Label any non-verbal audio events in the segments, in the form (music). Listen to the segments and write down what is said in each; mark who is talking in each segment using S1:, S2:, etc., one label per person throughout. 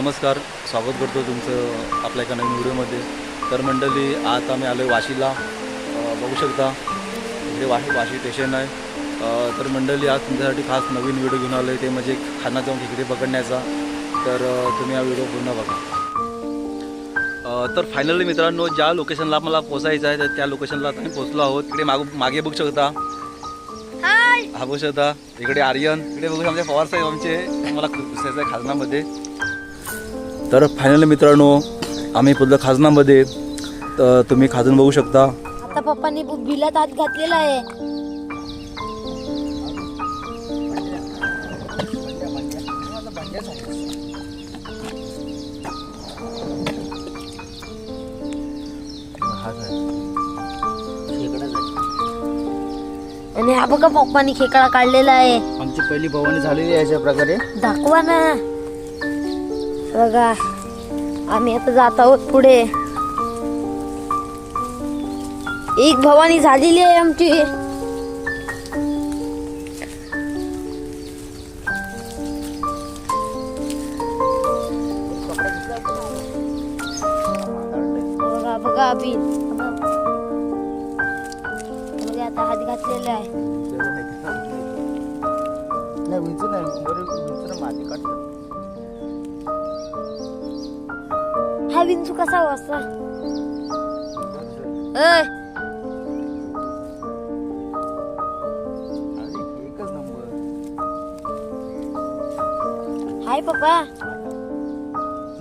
S1: नमस्कार स्वागत करतो तुमचं आपल्या एका नवीन व्हिडिओमध्ये. तर मंडळी आज आम्ही आलो आहे वाशीला बघू शकता इकडे वाशी वाशी स्टेशन आहे. तर मंडळी आज तुमच्यासाठी खास नवीन व्हिडिओ घेऊन आलो आहे ते म्हणजे खाना जाऊन खेकडे पकडण्याचा तर तुम्ही हा व्हिडिओ पूर्ण बघा. तर फायनली मित्रांनो ज्या लोकेशनला मला पोचायचं आहे तर त्या लोकेशनला आता आम्ही पोचलो आहोत. इकडे मागू मागे बघू शकता. हा बघू शकता. इकडे आर्यन. इकडे बघू आमचे पवार साहेब आमचे. मला खूप दिसायचं आहे खाजनामध्ये तर फायनली मित्रांनो आम्ही पुढलं खाजनामध्ये तर तुम्ही खाजून बघू शकता.
S2: आता पप्पांनी बिलात हात घातलेला आहे. आणि हा बघा पप्पांनी खेकडा काढलेला आहे.
S3: आमची पहिली भवानी झालेली आहे अशा प्रकारे.
S2: दाखवा ना. बघा. आम्ही आता जात आहोत पुढे. एक भवानी झालेली आहे आमची. बघा बघा बिन बघा आता हात घातलेला आहे.
S3: नाही उंच नाही बरं उंच माती काढतात
S2: हा विंचू कसा वाजता अय
S3: अरे एकच नंबर.
S2: हाय पप्पा.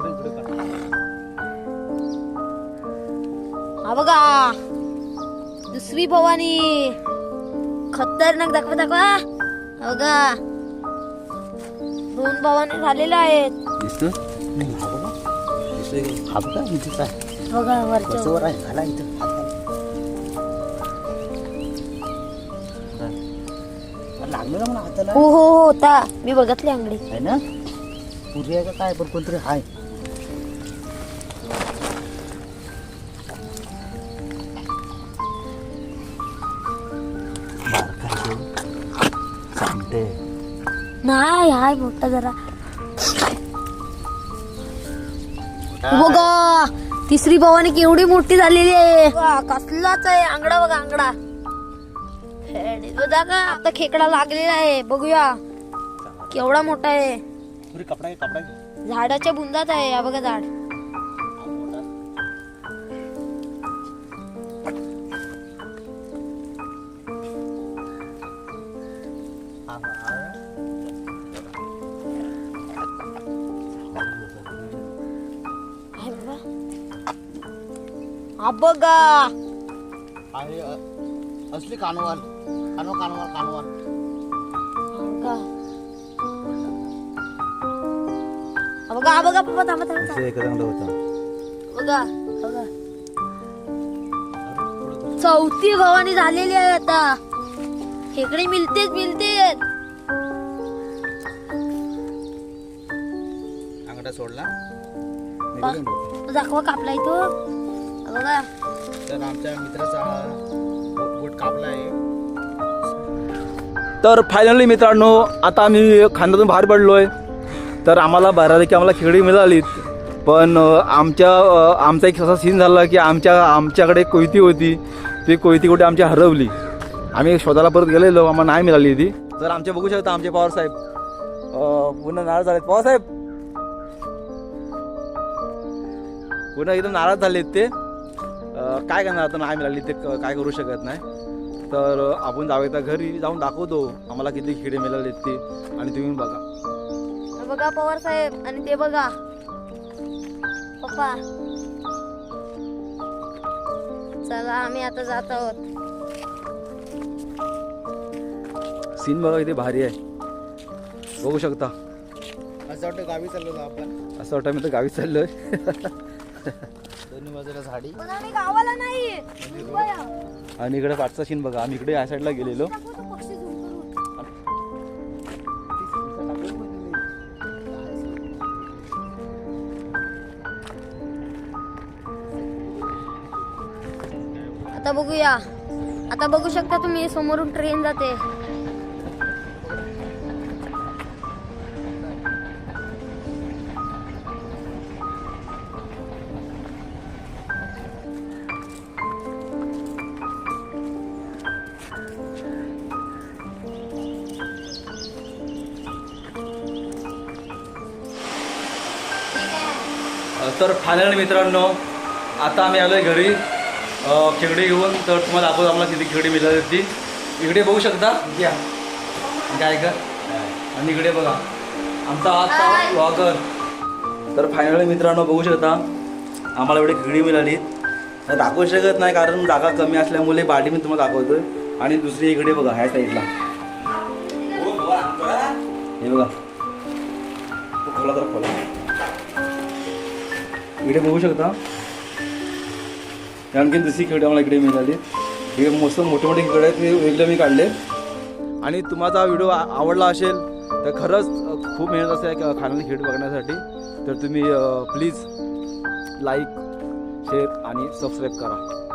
S3: इकडे काढ
S2: हा बघा. दुसरी भवानी. खतरनाक दाखवा दाखवा. हा बघा. दोन भवानी झालेल्या आहेत.
S1: दिसतं
S3: हा हा बघा उंचीच आहे
S2: बघा
S3: आहे घाला इथं हात घाला. हा. लागलं ना मला हाताला.
S2: हो हो हो होता. मी बघितली अंगडी.
S3: आहे ना? पुरी आहे का काय? पण कोणतरी. सांगते.
S2: नाही हाय मोठा जरा. बघा तिसरी भवानी केवढी मोठी झालेली आहे. कसलाच आहे आंगडा बघा आंगडा. बघा का आता खेकडा लागलेला आहे. बघूया. केवढा मोठा आहे. झाडाच्या बुंदात आहे बघा झाड.
S3: हा
S2: बघा
S3: आहे अ, असली कानवाल. कानवा कानवाल कानवाल.
S2: हा बघा हा बघा हा बघा पप्पा थांबा थांबा थांबा.
S1: एक चांगलं होतं.
S2: बघा बघा चौथी भवानी झालेली आहे आता. खेकडे मिळतेच मिळतेच
S3: सोडला.
S2: तो दाखवा कापला इथो.
S3: तर आमच्या मित्राचा हा बोट बोट कापला आहे.
S1: तर फायनली मित्रांनो आता आम्ही खांद्यातून बाहेर पडलो आहे तर आम्हाला बऱ्यापैकी आम्हाला खेकडी मिळालीत. पण आमच्या आमचा एक असा सीन झाला की आमच्या आमच्याकडे कोयती होती. ती कोयती कुठे आमची हरवली. आम्ही शोधायला परत गेलेलो आम्हाला नाही मिळाली ती. तर आमचे बघू शकता आमचे पवार साहेब. अ, पुन्हा नाराज झालेत. पवार साहेब! पुन्हा एकदम नाराज झालेत ते. काय करणार आता? नाही मिळाली ते काय करू शकत नाही. तर आपण जाऊया घरी जाऊन दाखवतो. आम्हाला किती किडे मिळालेत ते. आणि तुम्ही बघा.
S2: हा बघा पवार साहेब आणि ते बघा. पप्पा. चला आम्ही आता जात आहोत.
S1: सीन बघा किती भारी आहे. बघू शकता.
S3: असं वाटतं गावी चाललो आपण.
S1: असं वाटतं मी तर गावी चाललोय. (laughs)
S3: दोन्ही बाजूला झाडी.
S2: पण आम्ही गावाला नाही. मुंबई आहोत.
S1: आणि इकडे पाठचा सीन बघा. आम्ही इकडे या साईडला गेलेलो.
S2: आता बघूया. आता बघू शकता तुम्ही समोरून ट्रेन जाते.
S1: तर फायनल मित्रांनो आता आम्ही आलो आहे घरी खेकडी घेऊन. तर तुम्हाला दाखवतो आम्हाला किती खेकडी मिळाली ती इकडे बघू शकता? घ्या काय का आणि इकडे बघा. आमचा आजचा ब्लॉगर तर फायनली मित्रांनो बघू शकता. आम्हाला एवढी खेकडी मिळाली. तर दाखवू शकत नाही कारण जागा कमी असल्यामुळे बाडी मी तुम्हाला दाखवतोय. आणि दुसरी इकडे बघा ह्या साईडला हे बघा. तो खोला तर खोला. इकडे बघू शकता. आणखी दुसरी खेळ आम्हाला इकडे मिळाली. हे मस्त मोठे मोठे खेळ आहेत. ते वेगळे मी काढले. आणि तुम्हाला हा व्हिडिओ आवडला असेल तर खरंच खूप मेहनत असते खाण्याची खेळ बघण्यासाठी. तर तुम्ही प्लीज लाईक शेअर आणि सबस्क्राईब करा.